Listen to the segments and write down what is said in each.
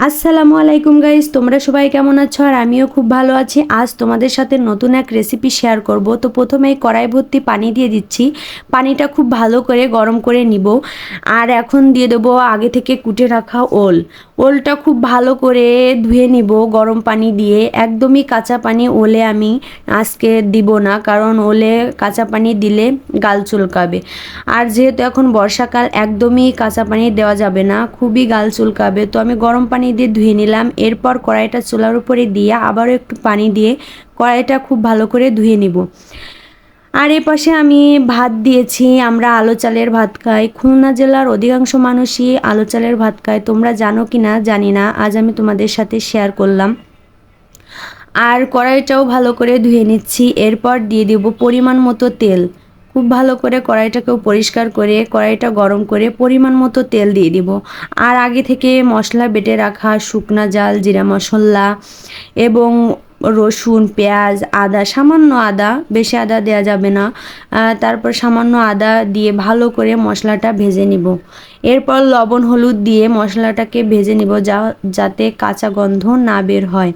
আসসালামু আলাইকুম গাইস তোমরা সবাই কেমন আছো? আর আমিও খুব ভালো আছি। আজ তোমাদের সাথে নতুন এক রেসিপি শেয়ার করব। তো প্রথমে কড়াই ভর্তি পানি দিয়ে দিচ্ছি। পানিটা খুব ভালো করে গরম করে নিব। আর এখন দিয়ে দেবো আগে থেকে কুটে রাখা ওল। ওলটা খুব ভালো করে ধুয়ে নিব গরম পানি দিয়ে। একদমই কাঁচা পানি ওলে আমি আজকে দিব না, কারণ ওলে কাঁচা পানি দিলে গাল চুলকাবে। আর যেহেতু এখন বর্ষাকাল, একদমই কাঁচা পানি দেওয়া যাবে না, খুবই গাল চুলকাবে। তো আমি গরম পানি দিয়ে ধুয়ে নিলাম। এরপর কড়াইটা চুলার উপরে দিয়ে আবারও একটু পানি দিয়ে কড়াইটা খুব ভালো করে ধুয়ে নিব। আর এ পাশে আমি ভাত দিয়েছি। আমরা আলো চালের ভাত খাই। খুলনা জেলার অধিকাংশ মানুষই আলো চালের ভাত খায়। তোমরা জানো কি না জানি না। আজ আমি তোমাদের সাথে শেয়ার করলাম। আর কড়াইটাও ভালো করে ধুয়ে নিচ্ছি। এরপর দিয়ে দেব পরিমাণ মতো তেল। খুব ভালো করে কড়াইটাকেও পরিষ্কার করে, কড়াইটা গরম করে পরিমাণ মতো তেল দিয়ে দিব। আর আগে থেকে মশলা বেটে রাখা শুকনা জাল, জিরা মশলা এবং রসুন, পেঁয়াজ, আদা, সামান্য আদা, বেশি আদা দেওয়া যাবে না। তারপর সামান্য আদা দিয়ে ভালো করে মশলাটা ভেজে নিব। এরপর লবণ, হলুদ দিয়ে মশলাটাকে ভেজে নিব যা, যাতে কাঁচা গন্ধ না বের হয়।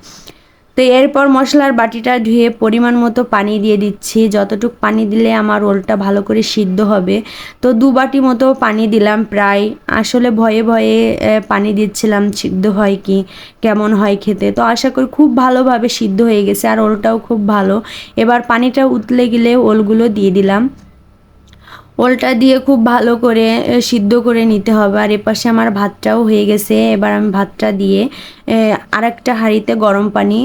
তো এরপর মশলার বাটিটা ধুয়ে পরিমাণ মতো পানি দিয়ে দিচ্ছি। যতটুক পানি দিলে আমার রোলটা ভালো করে সিদ্ধ হবে। তো দু বাটি মতো পানি দিলাম প্রায়। আসলে ভয়ে ভয়ে পানি দিচ্ছিলাম, সিদ্ধ হয় কি, কেমন হয় খেতে। তো আশা করি খুব ভালোভাবে সিদ্ধ হয়ে গেছে আর ওলটাও খুব ভালো। এবার পানিটা উতলে গেলে ওলগুলো দিয়ে দিলাম। ওলটা দিয়ে খুব ভালো করে সিদ্ধ করে নিতে হবে। আর এপাশে আমার ভাতটাও হয়ে গেছে। এবার আমি ভাতটা দিয়ে আরেকটা হাঁড়িতে গরম পানি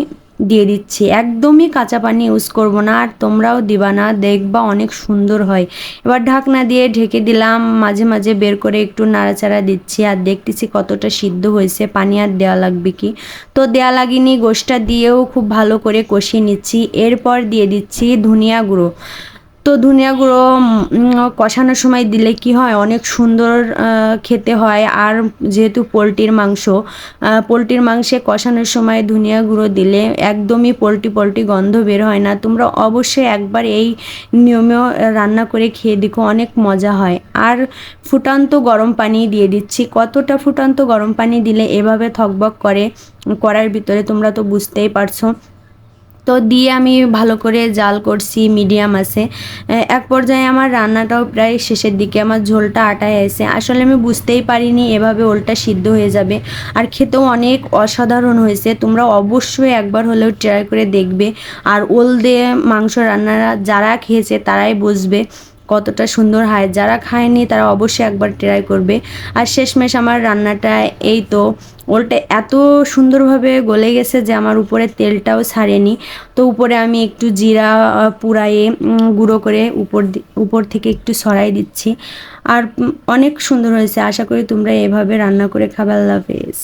দিয়ে দিচ্ছি। একদমই কাঁচা পানি ইউজ করব না, আর তোমরাও দিবা না, দেখবা অনেক সুন্দর হয়। এবার ঢাকনা দিয়ে ঢেকে দিলাম, মাঝে মাঝে বের করে একটু নাড়াচাড়া দিচ্ছি, আর দেখতেছি কতটা সিদ্ধ হয়েছে, পানি আর দেওয়া লাগবে কি? তো দেওয়া লাগেনি, গোষ্ঠটা দিয়েও খুব ভালো করে কষিয়ে নিচ্ছি। এরপর দিয়ে দিচ্ছি ধনিয়া গুঁড়ো। তো ধনিয়া গুঁড়ো কষানোর সময় দিলে কি হয়? অনেক সুন্দর খেতে হয়। আর যেহেতু পোলট্রির মাংস পোলট্রির মাংসে কষানোর সময় ধনিয়া গুঁড়ো দিলে একদমই পোলট্রি পোলট্রি গন্ধ বের হয় না। তোমরা অবশ্যই একবার এই নিয়মেও রান্না করে খেয়ে দেখো, অনেক মজা হয়। আর ফুটান্ত গরম পানি দিয়ে দিচ্ছি। কতটা ফুটান্ত গরম পানি দিলে এভাবে থকবক করে, করার ভিতরে তোমরা তো বুঝতেই পারছ। তো দিয়ে আমি ভালো করে জাল করছি, মিডিয়াম আছে। এক পর্যায়ে আমার রান্নাটাও প্রায় শেষের দিকে আমার ঝোলটা আটায় আছে। আসলে আমি বুঝতেই পারিনি এভাবে ওলটা সিদ্ধ হয়ে যাবে। আর খেতেও অনেক অসাধারণ হয়েছে। তোমরা অবশ্যই একবার হলেও ট্রাই করে দেখবে। আর ওল দিয়ে মাংস রান্নারা যারা খেয়েছে তারাই বুঝবে। কতটা সুন্দর হয়, যারা খায়নি তারা অবশ্যই একবার ট্রাই করবে। আর শেষমেশ আমার রান্নাটা এই তো। ওলটা এত সুন্দরভাবে গলে গেছে যে আমার উপরে তেলটাও ছাড়েনি। তো উপরে আমি একটু জিরা পুরায়ে গুঁড়ো করে উপর উপর থেকে একটু সরাই দিচ্ছি। আর অনেক সুন্দর হয়েছে। আশা করি তোমরা এভাবে রান্না করে খাবার লাভেস